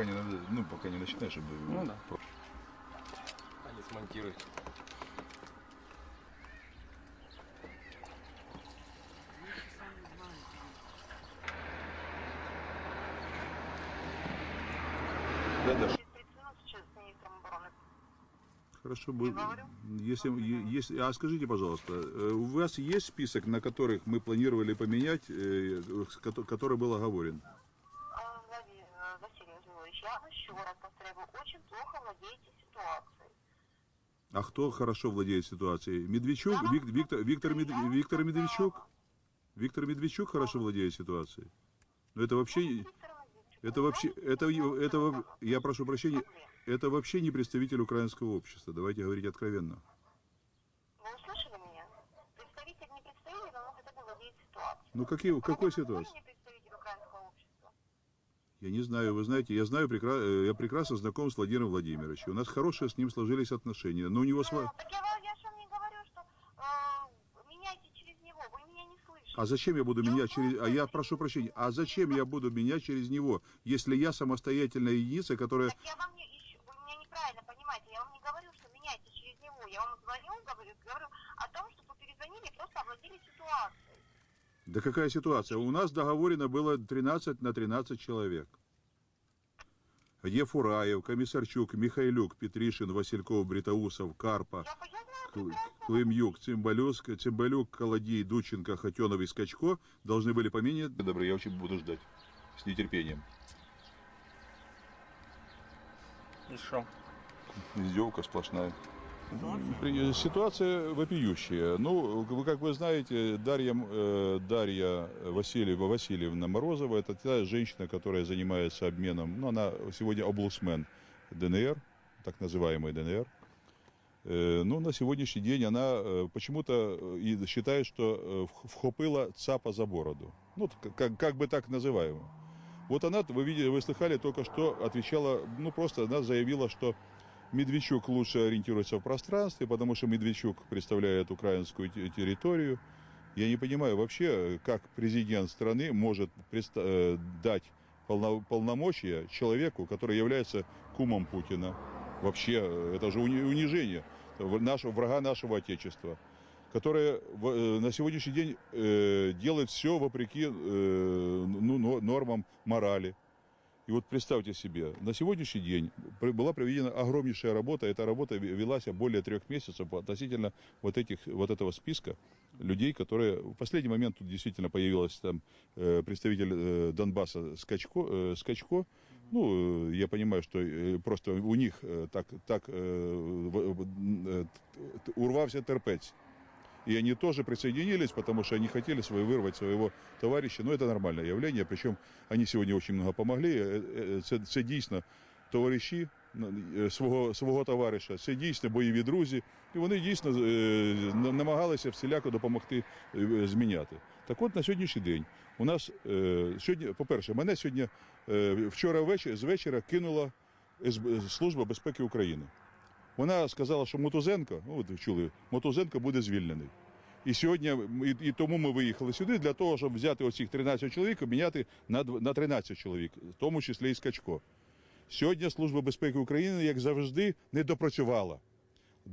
пока не, надо- ну, пока не начинаешь, чтобы... Ну да. Они смонтируют. Да, да. Прицепилась сейчас с министром обороны. Хорошо, бы, если, если, а скажите, пожалуйста, э, у вас есть список, на которых мы планировали поменять, э, который был оговорен? А, Владимир э, Василий Владимирович, раз повторяю, вы очень плохо владеете ситуацией. А кто хорошо владеет ситуацией? Медведчук? Вик- Виктор, Виктор, Мед- Виктор. Медведчук? Виктор Медведчук хорошо владеет ситуацией? Ну это вообще... Это вообще, это, это, я прошу прощения, это вообще не представитель украинского общества. Давайте говорить откровенно. Вы услышали меня? Представитель, не представитель, но он хотя бы владеет ситуацией. Ну какие, какой ситуации? мне представитель украинского общества? Я не знаю, вы знаете, я знаю, прекра- э, я прекрасно знаком с Владимиром Владимировичем. У нас хорошие с ним сложились отношения. Но у него Ну, сва- так я, вам- я же вам не говорю, что э, меняйте через него, вы меня не слышите. А зачем я буду менять через... А я прошу прощения, а зачем я буду менять через него, если я самостоятельная единица, которая... Так я вам не ищу, вы меня неправильно понимаете, я вам не говорю, что меняйте через него, я вам звоню, говорю, говорю о том, чтобы вы перезвонили, просто овладели ситуацией. Да какая ситуация? У нас договорено было 13 на 13 человек. Где Фураев, Комиссарчук, Михайлюк, Петришин, Васильков, Бритоусов, Карпа. Клымюк, Цимбалюк, Цимбалюк, Колодей, Дученко, Хотенов и Скачко должны были поменять. Добро, я очень буду ждать. С нетерпением. И что? Издевка сплошная. Ситуация вопиющая. Ну, вы, как вы знаете, Дарья, э, Дарья Васильева, Васильевна Морозова, это та женщина, которая занимается обменом, ну, она сегодня облусмен ДНР, так называемый ДНР. Э, Ну, на сегодняшний день она э, почему-то и считает, что вх- вхопила ЦАПа за бороду. Ну, как, как бы так называемо. Вот она, вы видели, вы слыхали, только что отвечала, ну, просто она заявила, что Медведчук лучше ориентируется в пространстве, потому что Медведчук представляет украинскую те- территорию. Я не понимаю вообще, как президент страны может э, дать полно- полномочия человеку, который является кумом Путина. Вообще, э, это же уни- унижение нашего, врага нашего Отечества, которое в- э, на сегодняшний день делает все вопреки ну, но- нормам морали. И вот представьте себе, на сегодняшний день была проведена огромнейшая работа. Эта работа ве- велась более трех месяцев относительно вот, этих, вот этого списка людей, которые... В последний момент тут действительно появилась там э, представитель э, Донбасса Скачко. э, Скачко. Ну, я понимаю, что просто у них так, так в- в- т- т- урвався терпець. И они тоже присоединились, потому что они хотели свой, вырвать своего товарища. Но это нормальное явление. Причем они сегодня очень много помогли. Е- е- Це, це дійсно товариші е, свого, свого товариша. Це дійсно бойові друзі. І вони дійсно е, на- намагалися всіляко допомогти е, зміняти. Так от на сьогоднішній день у нас сьогодні, по-перше, мене сьогодні вчора вечір, з вечора кинула СБ Служба безпеки України. Вона сказала, що Мотузенко, ну ви чули, Мотузенко буде звільнений. І сьогодні ми- і, тому ми виїхали сюди для того, щоб взяти оцих 13 чоловік і міняти на, на 13 чоловік, в тому числі і Скачко. Сьогодні Служба безпеки України, як завжди, не допрацювала.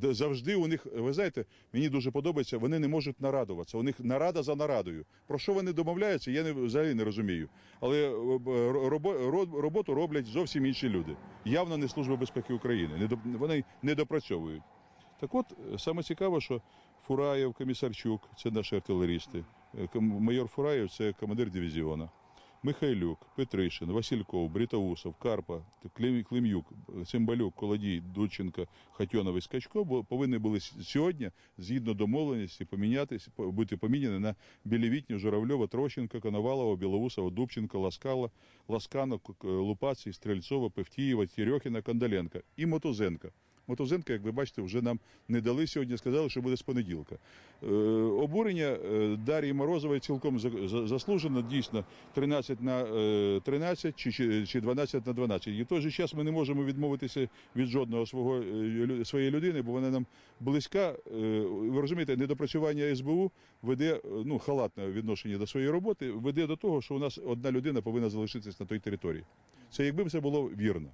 Завжди у них, ви знаєте, мені дуже подобається, вони не можуть нарадуватися. У них нарада за нарадою. Про що вони домовляються, я не, взагалі не розумію. Але е, робо- роботу роблять зовсім інші люди. Явно не Служба безпеки України. Не до- Вони не допрацьовують. Так от, е, саме цікаве, що Фураєв, Комісарчук це наші артилерісти. Е, Майор Фураєв це командир дивізіона. Михайлюк, Петришин, Васильков, Бритоусов, Карпа, Клим- Клим'юк, Цимбалюк, Колодій, Дудченко, Хатьонов і Скачко повинні були сьогодні, згідно домовленості, помінятися, по- бути поміняні на Білівітню, Журавльова, Трощенка, Коновалова, Білоусова, Дубченка, Ласкала, К- К- Стрельцова, Певтієва, Терехіна, Кандаленка і Мотузенка. Мотозенка, як ви бачите, вже нам не дали сьогодні, сказали, що буде з понеділка. Е, обурення е, Дар'ї Морозової цілком за- за- заслужено, дійсно, 13 на е, 13 чи, чи, чи 12 на 12. І в той же час ми не можемо відмовитися від жодного свого, е, своєї людини, бо вона нам близька. Е, ви розумієте, недопрацювання СБУ веде е, ну, халатне відношення до своєї роботи, веде до того, що у нас одна людина повинна залишитись на той території. Це якби це було вірно.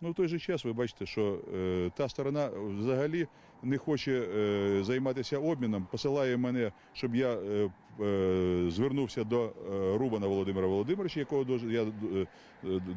Ну, в той же час ви бачите, що е, та сторона взагалі не хоче е, займатися обміном, посилає мене, щоб я е, е, звернувся до е, Рубана Володимира Володимировича, якого дуже, я, е,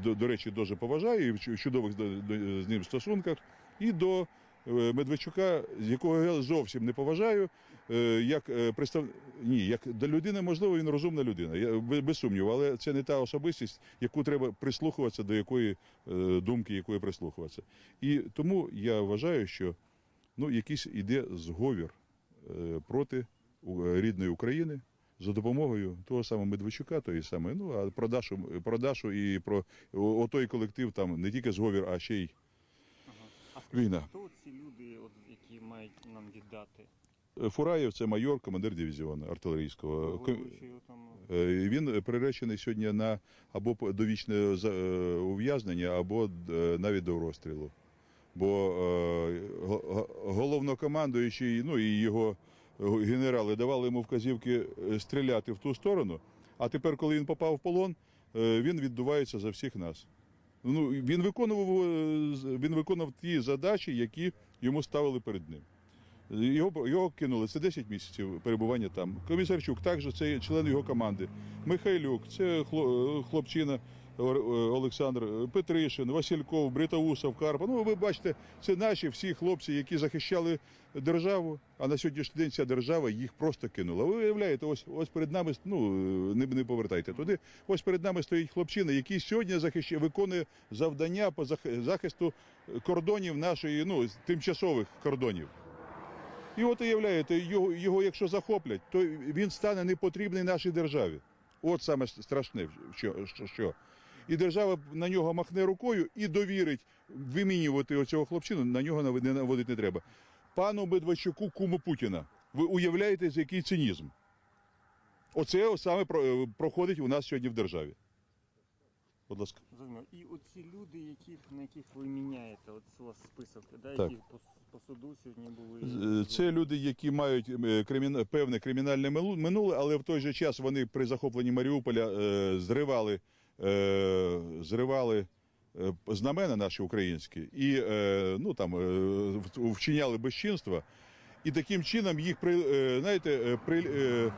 до, до речі, дуже поважаю і в чудових до- до- з ним стосунках, і до е, Медведчука, якого я зовсім не поважаю, е, як е, представ... Ні, як до людини, можливо, він розумна людина, я, без, сумніву, але це не та особистість, яку треба прислухуватися, до якої е, думки, якої прислухуватися. І тому я вважаю, що ну, якийсь іде зговір е, проти рідної України за допомогою того самого Медведчука, тої самої, ну а про Дашу, про Дашу і про о- отой колектив там не тільки зговір, а ще й Війна. хто ці люди, от, які мають нам віддати? Е, Фураєв це майор, командир дивізіону артилерійського. Е, Він приречений сьогодні на або довічне е, ув'язнення, або навіть до розстрілу. Бо го- го- головнокомандуючий, ну і його генерали давали йому вказівки стріляти в ту сторону. А тепер, коли він попав в полон, він віддувається за всіх нас. Ну, він виконував, е, він виконував ті задачі, які йому ставили перед ним. Його, його кинули, це 10 місяців перебування там. Комісарчук також це член його команди. Михайлюк, це хло- хлопчина Олександр Петришин, Васильков, Бритоусов, Карпа. Ну, ви бачите, це наші всі хлопці, які захищали державу, а на сьогоднішній день ця держава їх просто кинула. Ви уявляєте, ось ось перед нами, ну не, не повертайте туди. Ось перед нами стоїть хлопчина, який сьогодні захищає, виконує завдання по зах- захисту кордонів нашої, ну, тимчасових кордонів. І от уявляєте, його, його якщо захоплять, то він стане непотрібний нашій державі. От саме страшне, що, що. І держава на нього махне рукою і довірить вимінювати оцього хлопчину, на нього наводити не треба. Пану Медведчуку, куму Путіна, ви уявляєте, з який цинізм? Оце саме проходить у нас сьогодні в державі. Будь ласка. зрозуміло. І оці люди, яких, на яких ви міняєте, от у вас список, да, Так. які по, по суду сьогодні були. Е, Це люди, які мають е, криміна- певне кримінальне милу- минуле, але в той же час вони при захопленні Маріуполя е, зривали, е, зривали е, знамена наші українські і е, ну, там, е, в- вчиняли безчинства. І таким чином їх при, е, знаєте, е, при, е, е,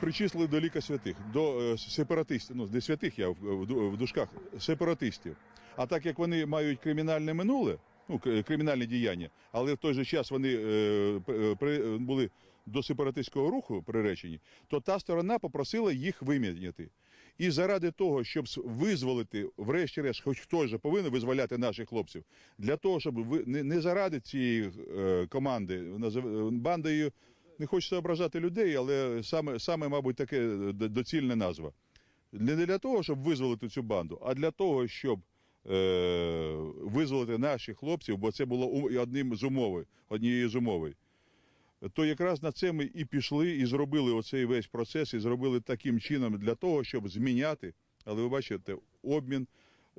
причислили до ліка святих, до е, сепаратистів, ну не святих я в, дужках, сепаратистів. А так як вони мають кримінальне минуле, ну кримінальні діяння, але в той же час вони е, при- були до сепаратистського руху приречені, то та сторона попросила їх виміняти. І заради того, щоб визволити, врешті-решт, хоч хтось же повинен визволяти наших хлопців, для того, щоб ви не, заради цієї е, команди, бандою, не хочеться ображати людей, але саме, саме мабуть, таке е, доцільна назва. Не для того, щоб визволити цю банду, а для того, щоб е, визволити наших хлопців, бо це було одним з умови, однією з умови. То якраз на це ми і пішли, і зробили оцей весь процес, і зробили таким чином для того, щоб зміняти. Але ви бачите, обмін.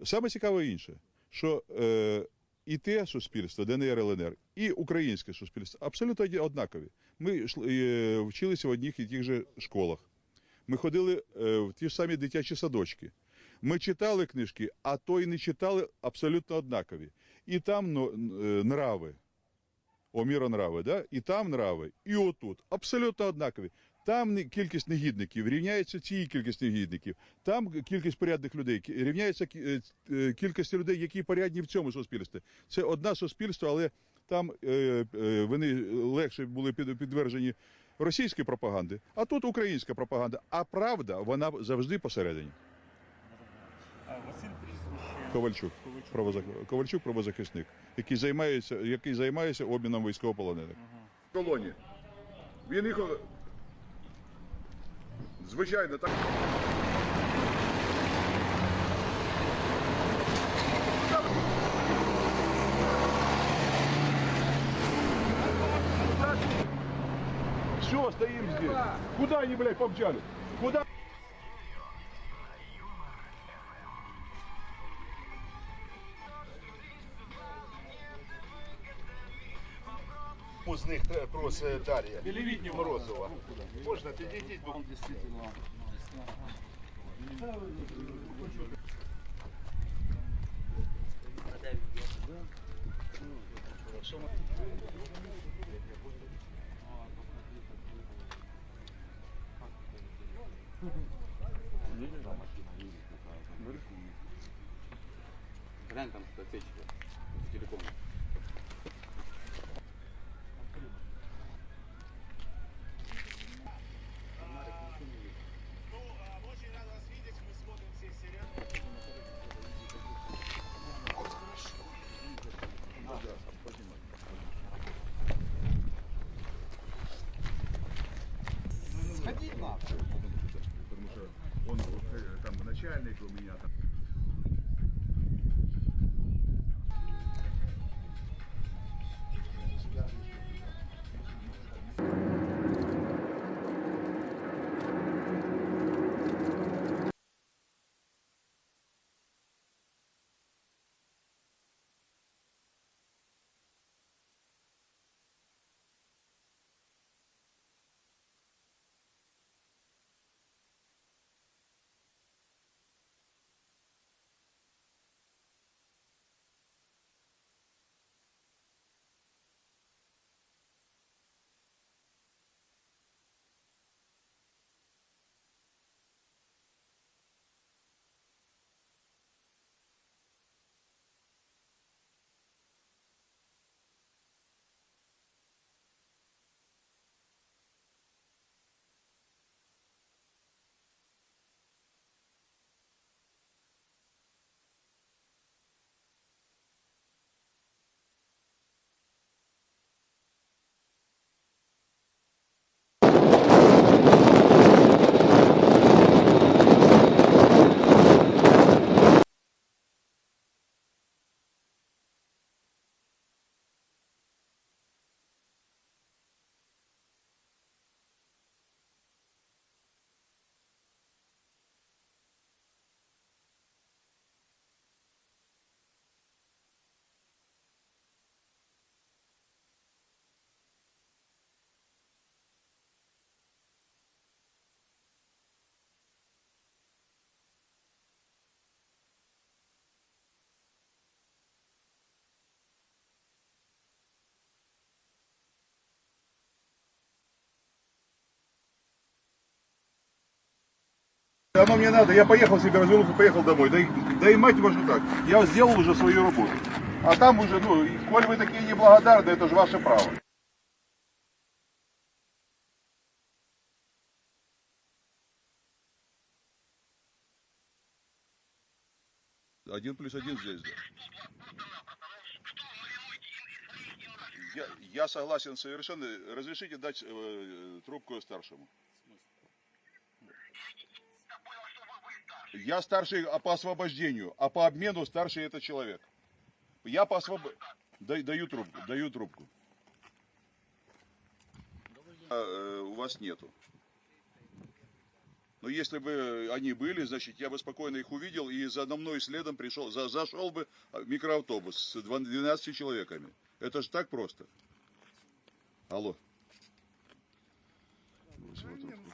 Саме цікаве інше, що е, і те суспільство, ДНР, ЛНР, і українське суспільство абсолютно однакові. Ми е, вчилися в одних і тих же школах. Ми ходили е, в ті ж самі дитячі садочки. Ми читали книжки, а то й не читали абсолютно однакові. І там ну, е, нрави, оміра нрави, да? і там нрави, і отут. Абсолютно однакові. Там кількість негідників рівняється цій кількість негідників. Там кількість порядних людей рівняється е, е, кількість людей, які порядні в цьому суспільстві. Це одне суспільство, але там е, вони легше були під, підтверджені російській пропаганди, а тут українська пропаганда. А правда, вона завжди посередині. Василь. Ковальчук. Ковальчук. Ковальчук правозахисник, який займається, який займається обміном військовополонених. Колонії. Він їх Звичайно, так. Все, стоим здесь. Куда они, блядь, помчали? Куда? з них е, просить Дар'я Морозова. Можна підійдіть, бо Глянь там отсечка Начальный у меня там. Оно мне надо, я поехал себе, развернулся, поехал домой. Да и, да и мать вашу так, я сделал уже свою работу. А там уже, ну, коль вы такие неблагодарны, это же ваше право. Один плюс один здесь, да. Я, я согласен совершенно. Разрешите дать э, трубку старшему. Я старший а по освобождению, а по обмену старший это человек. Я по освобождению. Даю трубку, даю трубку. А, э, у вас нету. Но если бы они были, значит, я бы спокойно их увидел и за мной следом пришел, за, зашел бы микроавтобус с 12 человеками. Это же так просто. Алло. Бросила трубку.